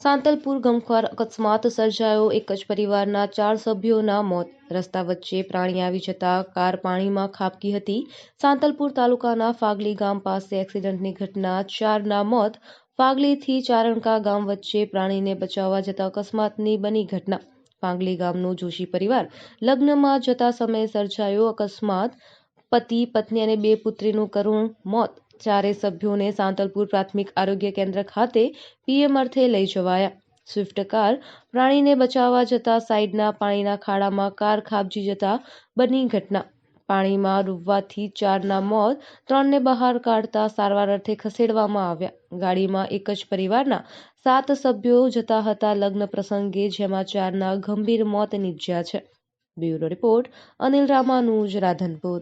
સાંતલપુર ગમખ્વાર અકસ્માત સર્જાયો. એક જ પરિવારના ચાર સભ્યોના મોત. રસ્તા વચ્ચે પ્રાણી આવી જતા કાર પાણીમાં ખાબકી હતી. સાંતલપુર તાલુકાના ફાગલી ગામ પાસે એક્સિડન્ટની ઘટના. ચારના મોત. ફાગલીથી ચારણકા ગામ વચ્ચે પ્રાણીને બચાવવા જતા અકસ્માતની બની ઘટના. ફાગલી ગામનો જોશી પરિવાર લગ્નમાં જતા સમયે સર્જાયો અકસ્માત. પતિ, પત્ની અને બે પુત્રીનું કરુણ મોત. ચારે સભ્યોને સાંતલપુર પ્રાથમિક આરોગ્ય કેન્દ્ર ખાતે પીએમ અર્થે લઈ જવાયા. સ્વિફ્ટ કાર પ્રાણીને બચાવવા જતા સાઈડના પાણીના ખાડામાં કાર ખાબજી જતા બની ઘટના. પાણીમાં ડૂબવાથી ચારના મોત ત્રણને બહાર કાઢતા સારવાર અર્થે ખસેડવામાં આવ્યા. ગાડીમાં એક જ પરિવારના સાત સભ્યો જતા હતા લગ્ન પ્રસંગે, જેમાં ચારના ગંભીર મોત નીપજ્યા છે. Bureau report Anil Ramanuj, Radhanpur.